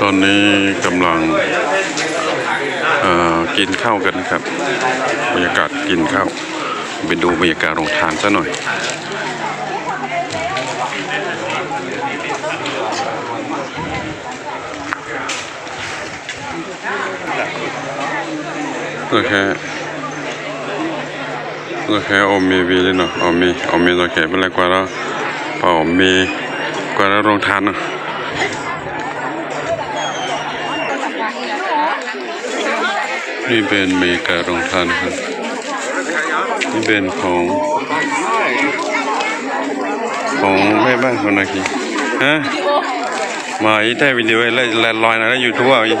ตอนนี้กำลังกินข้าวกันครับ บรรยากาศกินข้าวไปดูบรรยากาศโรงทานซะหน่อยโอเคโอเคโอมีวีเลยเนาะโอมีโอมีโอเคเป็นไรกว่าเราพอมี กว่าแล้วรองทานเนะนี่เป็นเมการองทานครับ นี่เป็นของ ของแม่บ้านคนนาคีฮะมาอีได้วิดีโอไล่ลอยนะแล้วยูทูบเอีก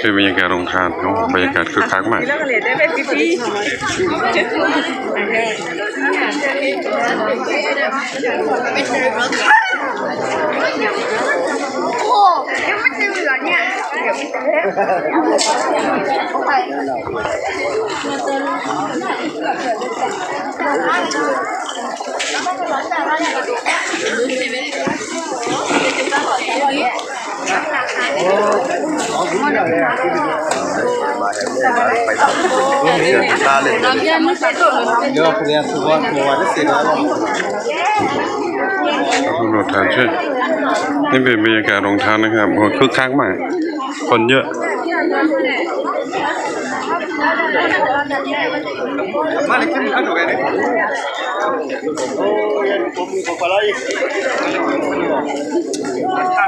เป็นบรรยากาศลงทานโอ้บรรยากาศคึกคักมาก哦，ยังไม่ตื่นเหรอเนี่ยเดี๋ยวพี่เต้เดี๋ยวเรียนสุวรรณสุวรรณศิลป์ขอ รงทานใช่นี่เป็นบรรยากาศโรงทานนะครับโอ้คึกคักมาก คนเยอะมาเลยขึ้นขั้นหนูไปเลยโอ้ยผมมีคนอะไรจะเหมียวคนแล้วอ่าได้ตอนกินแล้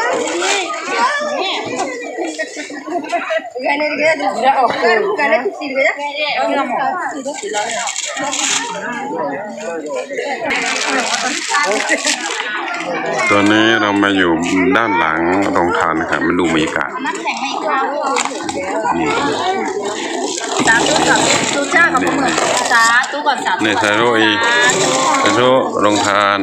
ตอนนี้เรามาอยู่ด้านหลังโรงทานค่ะมันดูมีรากาศนี่สาธุกับซูจ้ากับเหมือนสาธุกับสาธุนี่สาธุอีสาธุโรงทาน